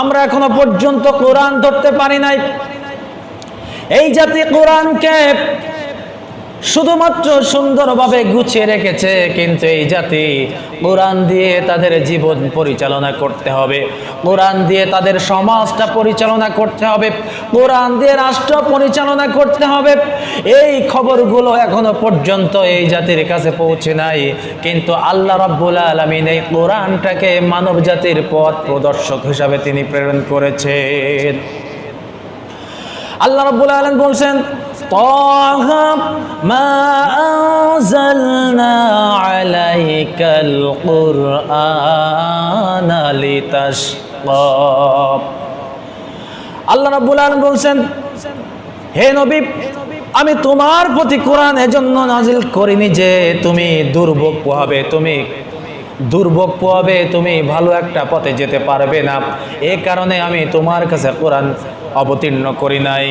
আমরা এখনও পর্যন্ত কোরআন ধরতে পারি নাই। এই জাতি কোরআনকে শুধুমাত্র সুন্দরভাবে গুছিয়ে রেখেছে, কিন্তু এই জাতি কোরআন দিয়ে তাদের জীবন পরিচালনা করতে হবে। কোরআন দিয়ে তাদের সমাজটা পরিচালনা করতে হবে। কোরআন দিয়ে রাষ্ট্র পরিচালনা করতে হবে। এই খবরগুলো এখনও পর্যন্ত এই জাতির কাছে পৌঁছে নাই। কিন্তু আল্লাহ রাব্বুল আলমিন এই কোরআনটাকে মানব জাতির পথ প্রদর্শক হিসাবে তিনি প্রেরণ করেছেন। আল্লাহ রাব্বুল আলামিন বলছেন طه ما أنزلنا عليك القرآن لتشقى আল্লাহ রাব্বুল আলামিন বলছেন হে নবী আমি তোমার প্রতি কোরআন এজন্য নাজিল করিনি যে তুমি দুর্ভোগ পোহাবে তুমি দুর্ভোগ পোহাবে তুমি ভালো একটা পথে যেতে পারবে না এ কারণে আমি তোমার কাছে কোরআন অবতীর্ণ করি নাই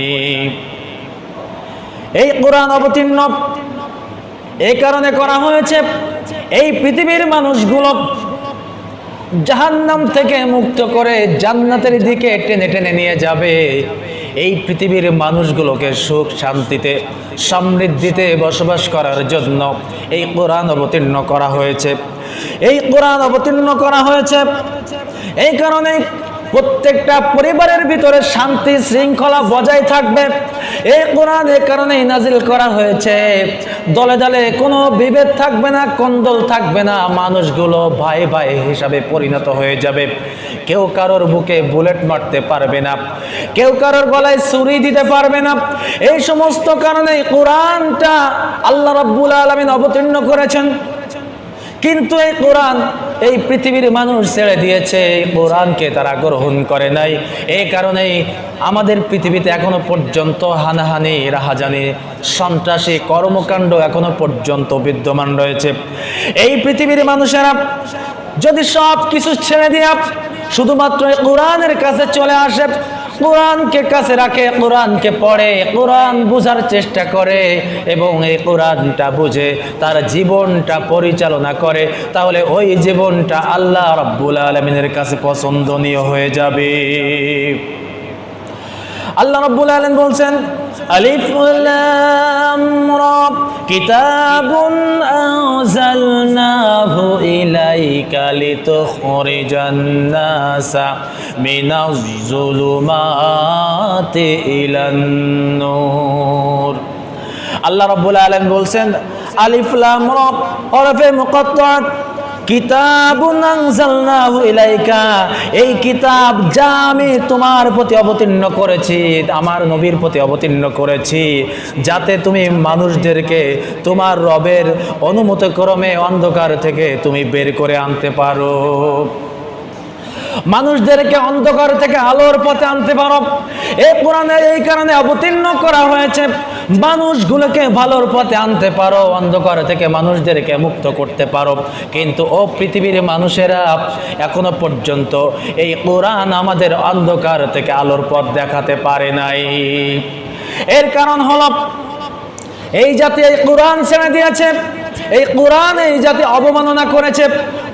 এই কোরআন অবতীর্ণ। এই কারণে করা হয়েছে, এই পৃথিবীর মানুষগুলো জাহান্নাম থেকে মুক্ত করে জান্নাতের দিকে টেনে টেনে নিয়ে যাবে। এই পৃথিবীর মানুষগুলোকে সুখ, শান্তিতে, সমৃদ্ধিতে বসবাস করার জন্য এই কোরআন অবতীর্ণ করা হয়েছে। এই কোরআন অবতীর্ণ করা হয়েছে, এই কারণে প্রত্যেকটা পরিবারের ভিতরে শান্তি শৃঙ্খলা বজায় থাকবে। এই কোরআন এ কারণেই নাজিল করা হয়েছে। দলে দলে কোনো বিভেদ থাকবে না, কন্দল থাকবে না, মানুষগুলো ভাই ভাই হিসাবে পরিণত হয়ে যাবে। কেউ কারোর বুকে বুলেট মারতে পারবে না, কেউ কারোর গলায় ছুরি দিতে পারবে না। এই সমস্ত কারণে কোরআনটা আল্লাহ রাব্বুল আলমিন অবতীর্ণ করেছেন। কিন্তু এই কোরআন এই পৃথিবীর মানুষ ছেড়ে দিয়েছে কোরআনকে তারা গ্রহণ করে নাই। এই কারণেই আমাদের পৃথিবীতে এখনও পর্যন্ত হানাহানি, রাহাজানি, সন্ত্রাসী, কর্মকাণ্ড এখনও পর্যন্ত বিদ্যমান রয়েছে। এই পৃথিবীর মানুষেরা যদি সব কিছু ছেড়ে দিয়ে শুধুমাত্র কোরআনের কাছে চলে আসে কোরআনকে কাছে রাখে, কোরআনকে পড়ে, কোরআন বোঝার চেষ্টা করে এবং এই কোরআনটা বুঝে, তার জীবনটা পরিচালনা করে, তাহলে ওই জীবনটা আল্লাহ রাব্বুল আলমিনের কাছে পছন্দনীয় হয়ে যাবে। আল্লাহ রাব্বুল আলামিন বলছেন আলিফ লাম রা কিতাবুন আনজালনাহু ইলাইকা লিতুখরিজান নাসা মিনাজ যুলুমাতি ইলান নূর আল্লাহ রাব্বুল আলামিন বলছেন, আলিফ লাম রা হরফে মুকাত্তাত কিতাবুন আনজালনাহু ইলাইকা, এই কিতাব যা আমি তোমার প্রতি অবতীর্ণ করেছি, আমার নবীর প্রতি অবতীর্ণ করেছি। যাতে তুমি মানুষদেরকে তোমার রবের অনুমতি ক্রমে অন্ধকার থেকে তুমি বের করে আনতে পারো। মানুষদেরকে অন্ধকার থেকে আলোর পথে আনতে পারো। এই কোরআনের এই কারণে অবতীর্ণ করা হয়েছে। মানুষগুলোকে ভালোর পথে আনতে পারো, অন্ধকার থেকে মানুষদেরকে মুক্ত করতে পারো। কিন্তু ও পৃথিবীর মানুষেরা এখনও পর্যন্ত এই কোরআন আমাদের অন্ধকার থেকে আলোর পথ দেখাতে পারে নাই। এর কারণ হলো, এই জাতি এই কোরআন ছেড়ে দিয়েছে, এই কোরআন এই জাতি অবমাননা করেছে,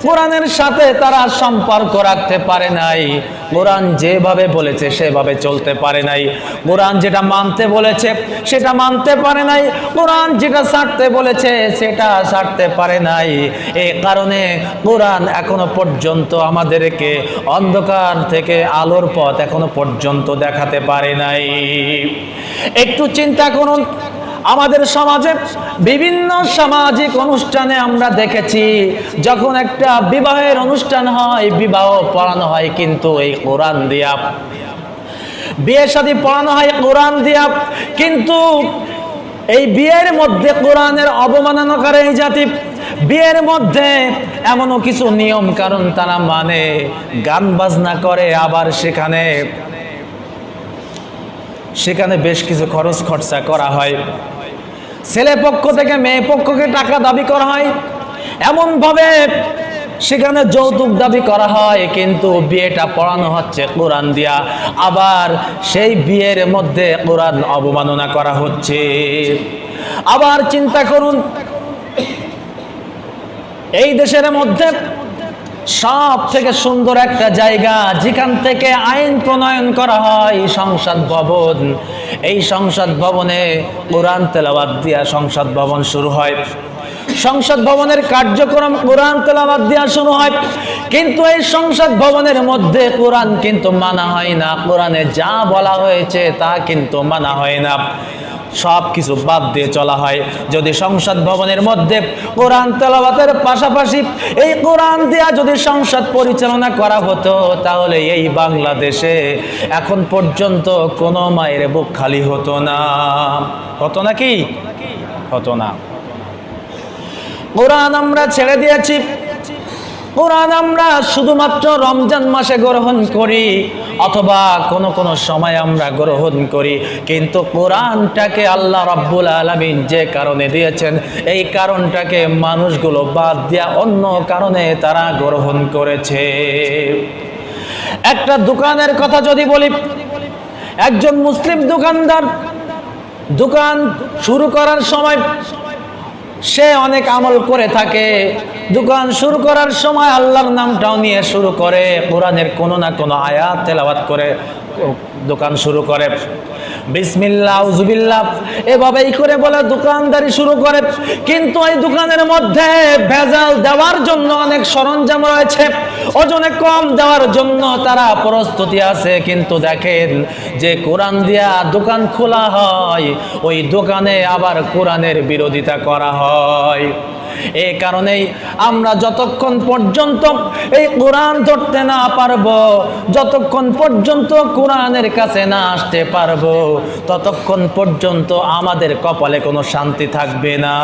কোরআনের সাথে তারা সম্পর্ক রাখতে পারে নাই। কোরআন যেভাবে বলেছে, সেভাবে চলতে পারে নাই। কোরআন যেটা মানতে বলেছে, সেটা মানতে পারে নাই। কোরআন যেটা ছাড়তে বলেছে, সেটা ছাড়তে পারে নাই। এ কারণে কোরআন এখনও পর্যন্ত আমাদেরকে অন্ধকার থেকে আলোর পথ এখনও পর্যন্ত দেখাতে পারে নাই। একটু চিন্তা করুন আমাদের সমাজে বিভিন্ন সামাজিক অনুষ্ঠানে আমরা দেখেছি, যখন একটা বিবাহের অনুষ্ঠান হয়, বিবাহ পড়ানো হয় কিন্তু এই কোরআন দিয়া। বিয়ে শাদী পড়ানো হয় কোরআন দিয়া, কিন্তু এই বিয়ের মধ্যে কোরআনের অবমাননা করে এই জাতি, বিয়ের মধ্যে এমনও কিছু নিয়ম কারণ তারা মানে গান বাজনা করে আবার সেখানে সেখানে বেশ কিছু খরচ খরচা করা হয়। ছেলে পক্ষ থেকে মেয়ে পক্ষকে টাকা দাবি করা হয়। এমনভাবে সেখানে যৌতুক দাবি করা হয়, কিন্তু বিয়েটা পড়ানো হচ্ছে কোরআন দিয়া। আবার সেই বিয়ের মধ্যে কোরআন অবমাননা করা হচ্ছে। আবার চিন্তা করুন, এই দেশের মধ্যে সব থেকে সুন্দর একটা জায়গা, যেখান থেকে আইন প্রণয়ন করা হয় সংসদ ভবন। এই সংসদ ভবনে কোরআন তেলাবাদ দিয়া সংসদ ভবন শুরু হয়। সংসদ ভবনের কার্যক্রম কোরআন তেলাবাদ দেওয়া শুরু হয়। কিন্তু এই সংসদ ভবনের মধ্যে কোরআন কিন্তু মানা হয় না। কোরআনে যা বলা হয়েছে তা কিন্তু মানা হয় না। সব কিছু বাদ দিয়ে চলা হয়। যদি সংসদ ভবনের মধ্যে কোরআন তেলাবাতের পাশাপাশি এই কোরআন দেয়া যদি সংসদ পরিচালনা করা হতো, তাহলে এই বাংলাদেশে এখন পর্যন্ত কোনো মায়ের বুক খালি হতো না। হতো নাকি? হতো না। কোরআন আমরা ছেড়ে দিয়েছি। কোরআন আমরা শুধুমাত্র রমজান মাসে গ্রহণ করি, অথবা কোনো কোনো সময় আমরা গ্রহণ করি। কিন্তু কোরআনটাকে আল্লাহ রাব্বুল আলামিন যে কারণে দিয়েছেন, এই কারণটাকে মানুষগুলো বাদ দিয়া অন্য কারণে তারা গ্রহণ করেছে। একটা দোকানের কথা যদি বলি, একজন মুসলিম দোকানদার দোকান শুরু করার সময় সে অনেক আমল করে থাকে। দোকান শুরু করার সময় আল্লাহর নামটাও নিয়ে শুরু করে। কোরআনের কোনো না কোনো আয়াত তেলাবাত করে দোকান শুরু করে। বিসমিল্লাহ উজুবিল্লাহ এভাবেই করে বলে দোকানদারি শুরু করে। কিন্তু এই দোকানের মধ্যে ভেজাল দেওয়ার জন্য অনেক সরঞ্জাম রয়েছে। ওজনে কম দেওয়ার জন্য তারা প্রস্তুতি আছে। কিন্তু দেখেন যে কোরআন দিয়া দোকান খোলা হয়, ওই দোকানে আবার কোরআনের বিরোধিতা করা হয়। এই কারণেই আমরা যতক্ষণ পর্যন্ত এই কোরআন ধরতে না পারব, যতক্ষণ পর্যন্ত কোরআনের কাছে না আসতে পারব, ততক্ষণ পর্যন্ত আমাদের কপালে কোনো শান্তি থাকবে না।